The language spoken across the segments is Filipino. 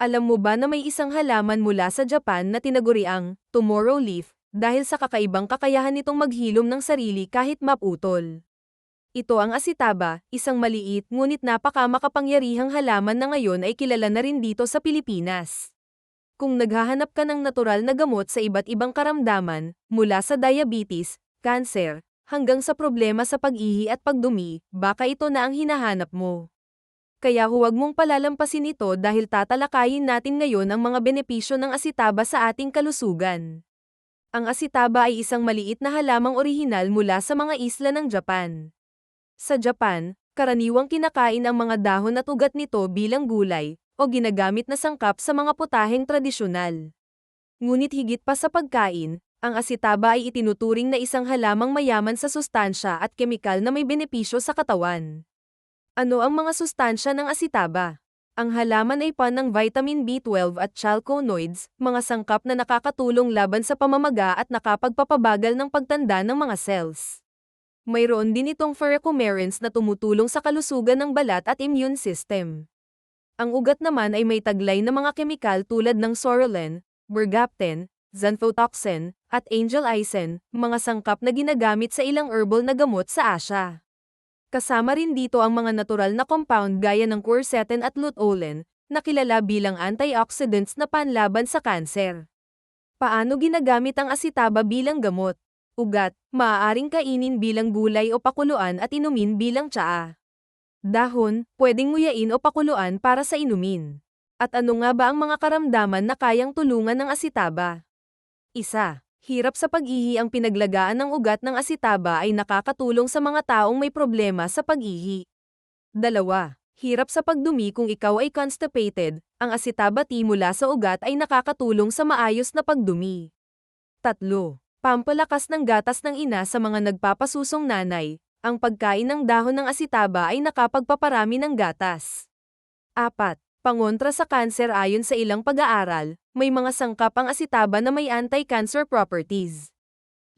Alam mo ba na may isang halaman mula sa Japan na tinaguriang tomorrow leaf dahil sa kakaibang kakayahan nitong maghilom ng sarili kahit maputol. Ito ang asitaba, isang maliit ngunit napaka makapangyarihang halaman na ngayon ay kilala na rin dito sa Pilipinas. Kung naghahanap ka ng natural na gamot sa iba't ibang karamdaman, mula sa diabetes, cancer, hanggang sa problema sa pag-ihi at pagdumi, baka ito na ang hinahanap mo. Kaya huwag mong palalampasin ito dahil tatalakayin natin ngayon ang mga benepisyo ng asitaba sa ating kalusugan. Ang asitaba ay isang maliit na halamang orihinal mula sa mga isla ng Japan. Sa Japan, karaniwang kinakain ang mga dahon at ugat nito bilang gulay, o ginagamit na sangkap sa mga putaheng tradisyonal. Ngunit higit pa sa pagkain, ang asitaba ay itinuturing na isang halamang mayaman sa sustansya at kemikal na may benepisyo sa katawan. Ano ang mga sustansya ng asitaba? Ang halaman ay pan ng vitamin B12 at chalconoids, mga sangkap na nakakatulong laban sa pamamaga at nakapagpapabagal ng pagtanda ng mga cells. Mayroon din itong ferrocumerins na tumutulong sa kalusugan ng balat at immune system. Ang ugat naman ay may taglay na mga kemikal tulad ng sorolin, bergapten, xanthotoxin, at angel isen, mga sangkap na ginagamit sa ilang herbal na gamot sa Asia. Kasama rin dito ang mga natural na compound gaya ng quercetin at luteolin, na kilala bilang antioxidants na panlaban sa kanser. Paano ginagamit ang asitaba bilang gamot? Ugat, maaaring kainin bilang gulay o pakuluan at inumin bilang tsaa. Dahon, pwedeng nguyain o pakuluan para sa inumin. At ano nga ba ang mga karamdaman na kayang tulungan ng asitaba? Isa, Hirap sa pag-ihi ang pinaglagaan ng ugat ng asitaba ay nakakatulong sa mga taong may problema sa pag-ihi. Dalawa, hirap sa pagdumi kung ikaw ay constipated, ang asitaba tea mula sa ugat ay nakakatulong sa maayos na pagdumi. Tatlo, pampalakas ng gatas ng ina sa mga nagpapasusong nanay, ang pagkain ng dahon ng asitaba ay nakapagpaparami ng gatas. Apat, Pangontra sa kanser ayon sa ilang pag-aaral, may mga sangkap ang asitaba na may anti-cancer properties.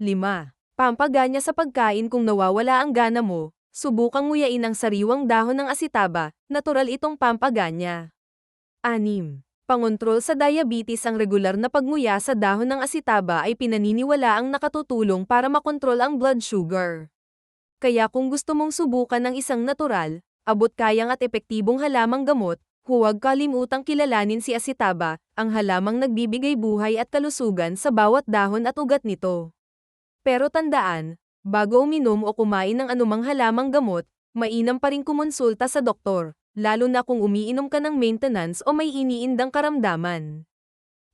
5. Pampaganya sa pagkain kung nawawala ang gana mo, subukang nguyain ang sariwang dahon ng asitaba, natural itong pampaganya. 6. Pangontrol sa diabetes ang regular na pagnguya sa dahon ng asitaba ay pinaniniwala ang nakatutulong para makontrol ang blood sugar. Kaya kung gusto mong subukan ng isang natural, abot kayang at epektibong halamang gamot, Huwag kalimutang kilalanin si asitaba, ang halamang nagbibigay buhay at kalusugan sa bawat dahon at ugat nito. Pero tandaan, bago uminom o kumain ng anumang halamang gamot, mainam pa rin kumonsulta sa doktor, lalo na kung umiinom ka ng maintenance o may iniindang karamdaman.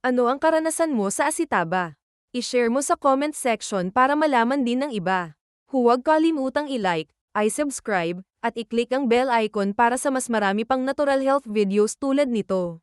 Ano ang karanasan mo sa asitaba? I-share mo sa comment section para malaman din ng iba. Huwag kalimutang i-like, i-subscribe, at i-click ang bell icon para sa mas marami pang natural health videos tulad nito.